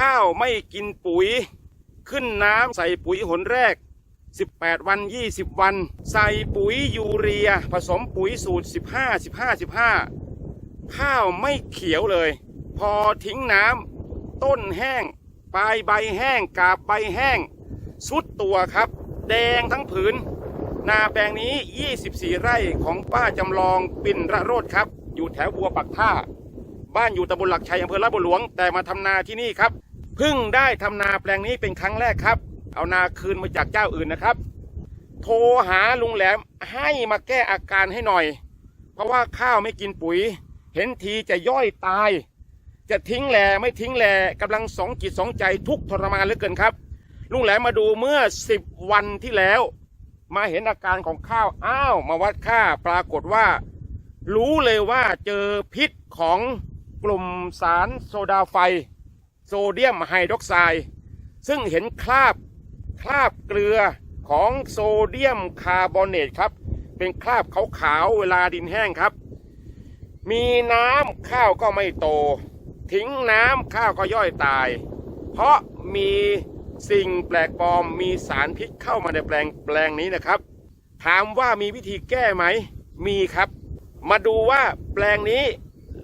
ข้าวไม่กินปุ๋ย ขึ้นน้ำใส่ปุ๋ยหนแรก 18 วัน 20 วัน ใส่ปุ๋ยยูเรีย ผสมปุ๋ยสูตร 15 15 15 ข้าวไม่เขียวเลย พอทิ้งน้ำต้นแห้ง ปลายใบแห้งกาบใบแห้ง สุดตัวครับ แดงทั้งผืน นาแปลงนี้ 24 ไร่ของป้าจำลองปิ่นระโรดครับ อยู่แถวบัวปักท่าบ้านอยู่ตำบลหลักชัยอำเภอลาดบัวหลวง แต่มาทำนาที่นี่ครับ พิ่งได้ทำนาแปลงนี้เป็นครั้งแรกครับ เอานาคืนมาจากเจ้าอื่นนะครับ โทรหาลุงแหลมให้มาแก้อาการให้หน่อย เพราะว่าข้าวไม่กินปุ๋ย เห็นทีจะย่อยตาย จะทิ้งแหล่ไม่ทิ้งแหล่กำลังสองจิตสองใจทุกทรมานเหลือเกินครับ ลุงแหลมมาดูเมื่อ10วันที่แล้ว มาเห็นอาการของข้าวอ้าว มาวัดค่าปรากฏว่า รู้เลยว่าเจอพิษของกลุ่มสารโซดาไฟ โซเดียมไฮดรอกไซด์ซึ่งเห็นคราบคราบเกลือของโซเดียมคาร์บอเนตครับเป็นคราบขาวๆเวลาดินแห้งครับ มีน้ำข้าวก็ไม่โต ทิ้งน้ำข้าวก็ย่อยตาย เพราะมีสิ่งแปลกปลอมมีสารพิษเข้ามาในแปลงแปลงนี้นะครับ ถามว่ามีวิธีแก้ไหม มีครับ มาดูว่าแปลงนี้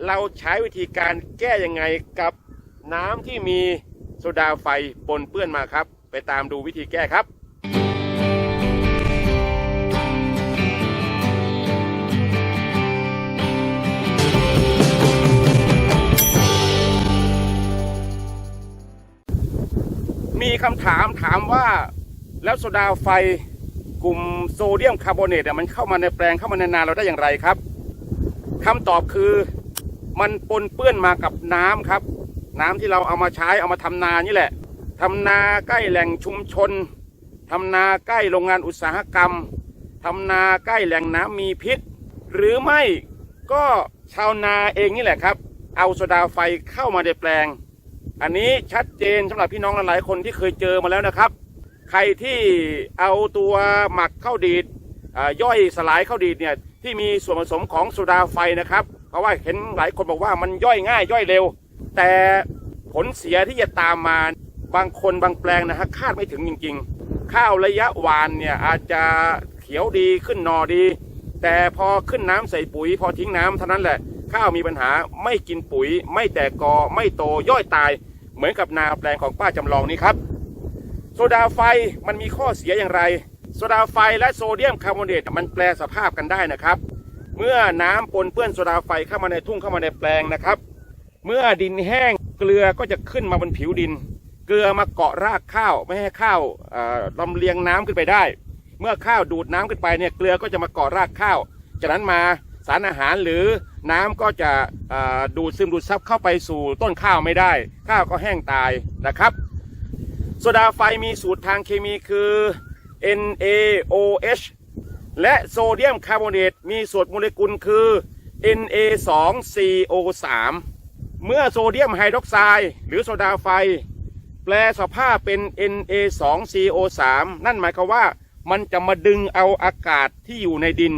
เราใช้วิธีการแก้ยังไงกับ น้ำที่มีโซดาไฟปนเปื้อนมาครับ ไปตามดูวิธีแก้ครับมีคำถามถามว่าแล้วโซดาไฟกลุ่มโซเดียมคาร์บอเนตเนี่ยมันเข้ามาในแปลงเข้ามาในนาเราได้อย่างไรครับคำตอบคือมันปนเปื้อนมากับน้ำครับ น้ำที่เราเอามาใช้เอามาทำนานี่แหละทำนาใกล้แหล่งชุมชนทำนาใกล้โรงงานอุตสาหกรรมทำนาใกล้แหล่งน้ำมีพิษ หรือไม่ก็ชาวนาเองนี่แหละครับ เอาโซดาไฟเข้ามาในแปลง อันนี้ชัดเจนสำหรับพี่น้องหลายๆคนที่เคยเจอมาแล้วนะครับ ใครที่เอาตัวหมักข้าวดีดย่อยสลายข้าวดีดเนี่ยที่มีส่วนผสมของโซดาไฟนะครับ เพราะว่าเห็นหลายคนบอกว่ามันย่อยง่ายย่อยเร็ว แต่ผลเสียที่จะตามมาบางคนบางแปลงนะฮะคาดไม่ถึงจริง ๆ ข้าวระยะหวานเนี่ยอาจจะเขียวดีขึ้นนอดี แต่พอขึ้นน้ำใส่ปุ๋ย พอทิ้งน้ำเท่านั้นแหละข้าวมีปัญหาไม่กินปุ๋ย ไม่แตกกอไม่โตย่อยตาย เหมือนกับนาแปลงของป้าจำลองนี้ครับ โซดาไฟมันมีข้อเสียอย่างไร โซดาไฟและโซเดียมคาร์บอเนตมันแปลสภาพกันได้นะครับ เมื่อน้ำปนเปื้อนโซดาไฟเข้ามาในทุ่งเข้ามาในแปลงนะครับ เมื่อดินแห้งเกลือก็จะขึ้นมาบนผิวดิน เกลือมาเกาะรากข้าวไม่ให้ข้าวลำเลียงน้ำขึ้นไปได้ เมื่อข้าวดูดน้ำขึ้นไปเนี่ยเกลือก็จะมาเกาะรากข้าว จากนั้นมาสารอาหารหรือน้ำก็จะดูดซึมดูดซับเข้าไปสู่ต้นข้าวไม่ได้ ข้าวก็แห้งตายนะครับ โซดาไฟมีสูตรทางเคมีคือ NaOH และโซเดียมคาร์บอเนตมีสูตรโมเลกุลคือ Na2CO3 เมื่อโซเดียมไฮดรอกไซด์หรือโซดาไฟ แปลสภาพเป็น Na2CO3 นั่นหมายความว่ามันจะมาดึงเอาอากาศที่อยู่ในดิน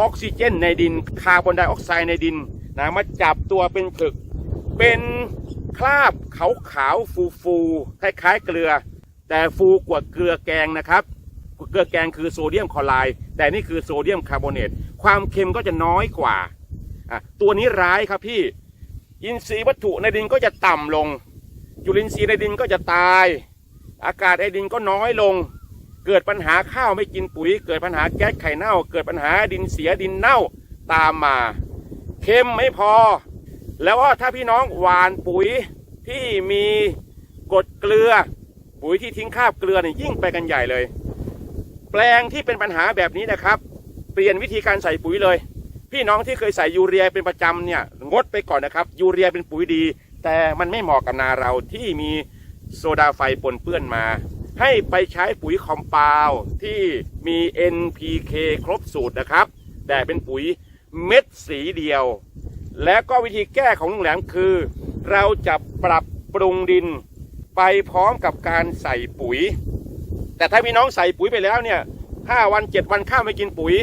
ออกซิเจนในดิน คาร์บอนไดออกไซด์ในดินนะมาจับตัวเป็นผึก เป็นคราบขาวขาวฟูฟูๆคล้ายๆเกลือ แต่ฟูกว่าเกลือแกงนะครับ เกลือแกงคือโซเดียมคลอไรด์แต่นี่คือโซเดียมคาร์บอเนตความเค็มก็จะน้อยกว่า ตัวนี้ร้ายครับพี่ อินทรีย์วัตถุในดินก็จะต่ำลง จุลินทรีย์ในดินก็จะตาย อากาศในดินก็น้อยลง เกิดปัญหาข้าวไม่กินปุ๋ย เกิดปัญหาแก๊สไข่เน่า เกิดปัญหาดินเสียดินเน่าตามมาเค็มไม่พอ แล้วว่าถ้าพี่น้องหวานปุ๋ยที่มีกรดเกลือ ปุ๋ยที่ทิ้งคราบเกลือเนี่ยยิ่งไปกันใหญ่เลย แปลงที่เป็นปัญหาแบบนี้นะครับ เปลี่ยนวิธีการใส่ปุ๋ยเลย พี่น้องที่เคยใส่ยูเรียเป็นประจำเนี่ยงดไปก่อนนะครับ ยูเรียเป็นปุ๋ยดี แต่มันไม่เหมาะกับนาเราที่มีโซดาไฟปนเปื้อนมา ให้ไปใช้ปุ๋ยคอมเปาวที่มี NPK ครบสูตรนะครับ แต่เป็นปุ๋ยเม็ดสีเดียว และก็วิธีแก้ของลุงแหลมคือ เราจะปรับปรุงดินไปพร้อมกับการใส่ปุ๋ย แต่ถ้าพี่น้องใส่ปุ๋ยไปแล้วเนี่ย5วัน7วันข้าวไม่กินปุ๋ย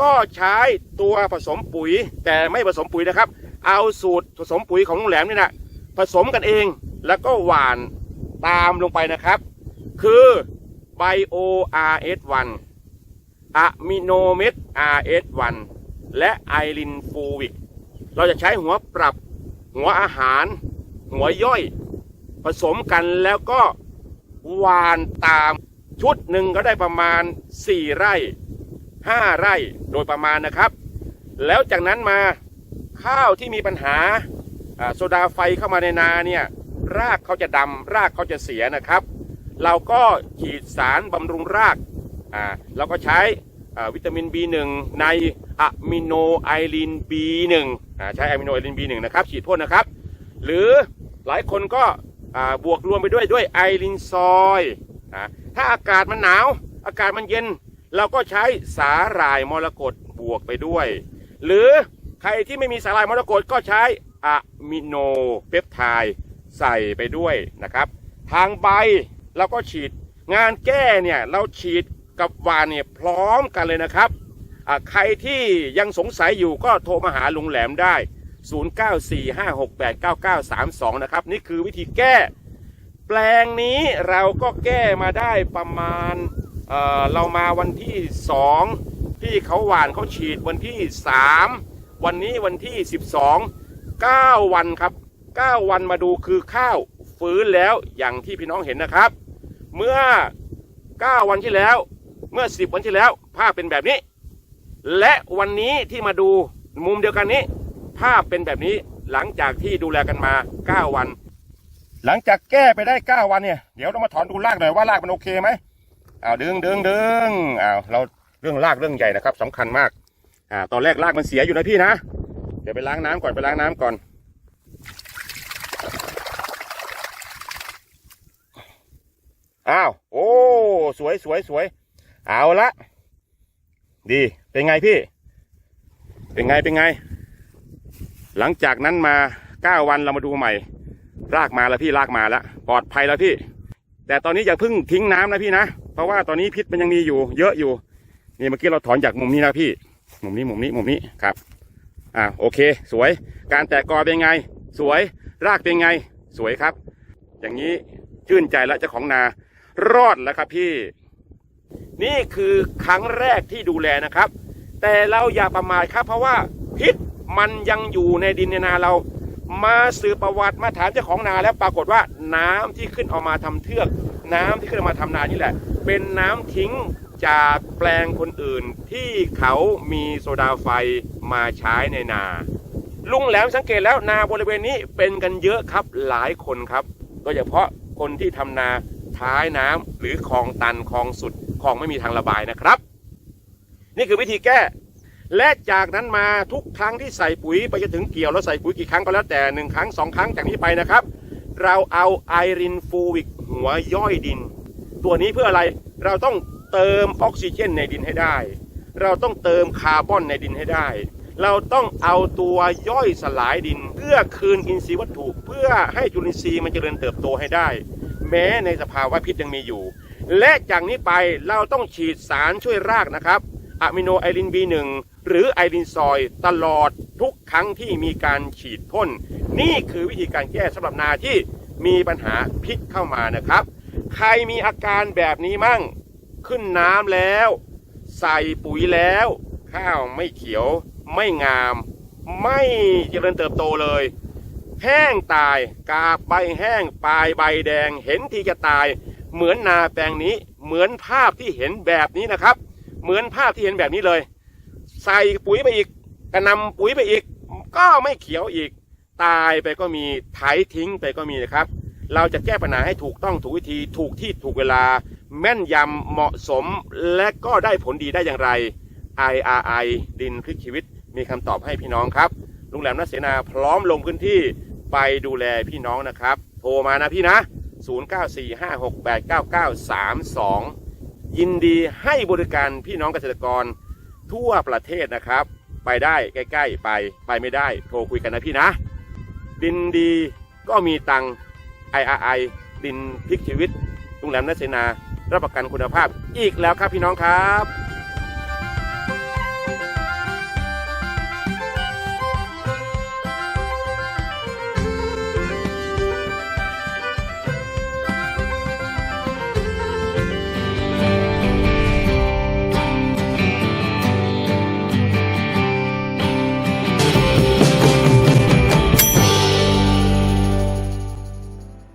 ก็ใช้ตัวผสมปุ๋ย แต่ไม่ผสมปุ๋ยนะครับ เอาสูตรผสมปุ๋ยของลุงแหลมนี่นะผสมกันเองแล้วก็หว่านตามลงไปนะครับ คือ Bio RS1 อะมิโนเมด RS1 และไอรินฟูวิก เราจะใช้หัวปรับ หัวอาหาร หัวย่อย ผสมกันแล้วก็หวานตามชุดหนึ่งก็ได้ประมาณ 4 ไร่ 5 ไร่โดยประมาณนะครับ แล้วจากนั้นมาข้าวที่มีปัญหาโซดาไฟเข้ามาในนาเนี่ยรากเขาจะดำรากเขาจะเสียนะครับ เราก็ฉีดสารบำรุงรากอ่าเราก็ใช้วิตามิน B1 ในอะมิโนไอลิน B1 อ่าใช้อะมิโนไอลิน B1 นะครับฉีดพ่นนะครับ หรือหลายคนก็บวกรวมไปด้วยด้วยไอรินซอยอ่าถ้าอากาศมันหนาว อากาศมันเย็น เราก็ใช้สาหร่ายมรกตบวกไปด้วย หรือใครที่ไม่มีสาหร่ายมรกตก็ใช้อะมิโนเปปไทด์ใส่ไปด้วยนะครับ ทางใบเราก็ฉีดงานแก้เนี่ยเราฉีดกับวานเนี่ยพร้อมกันเลยนะครับอ่าใครที่ยังสงสัยอยู่ก็โทรมาหาลุงแหลมได้ 0945689932 นะครับ นี่คือวิธีแก้ แปลงนี้เราก็แก้มาได้ประมาณ เเรามาวันที่ 2 ที่เขาหวานเขาฉีดวันที่ 3 วันนี้วันที่ 12 9 วันครับ 9 วันมาดูคือข้าวฟื้นแล้วอย่างที่พี่น้องเห็นนะครับ เมื่อ 9 วันที่แล้ว เมื่อ 10 วันที่แล้วภาพเป็นแบบนี้ และวันนี้ที่มาดูมุมเดียวกันนี้ ภาพเป็นแบบนี้หลังจากที่ดูแลกันมา 9 วัน หลังจากแก้ไปได้ 9 วันเนี่ย เดี๋ยวเรามาถอนดูรากหน่อยว่ารากมันโอเคไหม อ้าวดึงดึงดึงอ้าวเราเรื่องรากเรื่องใหญ่นะครับสำคัญมาก อ่า ตอนแรกรากมันเสียอยู่นะพี่นะ เดี๋ยวไปล้างน้ำก่อนไปล้างน้ำก่อนอ้าวโอ้สวยสวยสวยเอาละดีเป็นไงพี่ เป็นไงเป็นไง หลังจากนั้นมาเก้าวันเรามาดูใหม่ รากมาแล้วพี่รากมาแล้วปลอดภัยแล้วพี่ แต่ตอนนี้อย่าเพิ่งทิ้งน้ำนะพี่นะ เพราะว่าตอนนี้พิษมันยังมีอยู่ เยอะอยู่ นี่เมื่อกี้เราถอนจากมุมนี้นะพี่ มุมนี้มุมนี้มุมนี้ครับ อ่าโอเค สวย การแตกกอเป็นไง สวย รากเป็นไง สวยครับ อย่างนี้ชื่นใจแล้วเจ้าของนา รอดแล้วครับพี่ นี่คือครั้งแรกที่ดูแลนะครับ แต่เราอย่าประมาทครับ เพราะว่าพิษมันยังอยู่ในดินในนาเรามาสืบประวัติมาถามเจ้าของนาแล้วปรากฏว่าน้ำที่ขึ้นออกมาทำเทือก น้ำที่ขึ้นมาทำนานี่แหละ เป็นน้ำทิ้งจากแปลงคนอื่นที่เขามีโซดาไฟมาใช้ในนา ลุงแหลมสังเกตแล้วนาบริเวณนี้เป็นกันเยอะครับหลายคนครับโดยเฉพาะคนที่ทำนาท้ายน้ำหรือคลองตันคลองสุดคลองไม่มีทางระบายนะครับ นี่คือวิธีแก้ และจากนั้นมาทุกครั้งที่ใส่ปุ๋ยไปจนถึงเกี่ยวแล้วใส่ปุ๋ยกี่ครั้งก็แล้วแต่หนึ่งครั้งสองครั้งจากนี้ไปนะครับ เราเอาไอรินฟูวิก หัวย่อยดิน ตัวนี้เพื่ออะไรเราต้องเติมออกซิเจนในดินให้ได้ เราต้องเติมคาร์บอนในดินให้ได้ เราต้องเอาตัวย่อยสลายดิน เพื่อคืนอินทรีย์วัตถุ เพื่อให้จุลินทรีย์มันเจริญเติบโตให้ได้ แม้ในสภาวะพิษยังมีอยู่ และจากนี้ไปเราต้องฉีดสารช่วยรากนะครับอะมิโนไอริน B1 หรือไอรินซอยตลอดทุกครั้งที่มีการฉีดพ่นนี่คือวิธีการแก้สำหรับนาที่ มีปัญหาพิษเข้ามานะครับ ใครมีอาการแบบนี้มั่ง ขึ้นน้ำแล้ว ใส่ปุ๋ยแล้ว ข้าวไม่เขียว ไม่งาม ไม่เจริญเติบโตเลย แห้งตายกาบใบแห้งปลายใบแดง เห็นทีจะตาย เหมือนนาแปลงนี้ เหมือนภาพที่เห็นแบบนี้นะครับ เหมือนภาพที่เห็นแบบนี้เลย ใส่ปุ๋ยไปอีกกระนำปุ๋ยไปอีก ก็ไม่เขียวอีก ตายไปก็มีไถทิ้งไปก็มีนะครับ เราจะแก้ปัญหาให้ถูกต้องถูกวิธีถูกที่ถูกเวลา แม่นยำเหมาะสมและก็ได้ผลดีได้อย่างไร IRI ดินพลิกชีวิตมีคำตอบให้พี่น้องครับลุงแหลมนัเสนาพร้อมลงพื้นที่ไปดูแลพี่น้องนะครับ โทรมานะพี่นะ 0945689932 ยินดีให้บริการพี่น้องเกษตรกรทั่วประเทศนะครับ ไปได้ใกล้ ๆ ไปไปไม่ได้ โทรคุยกันนะพี่นะ ดินดีก็มีตัง IRI ดินพลิกชีวิตโรงแรมนักเสนา รับประกันคุณภาพอีกแล้วครับพี่น้องครับ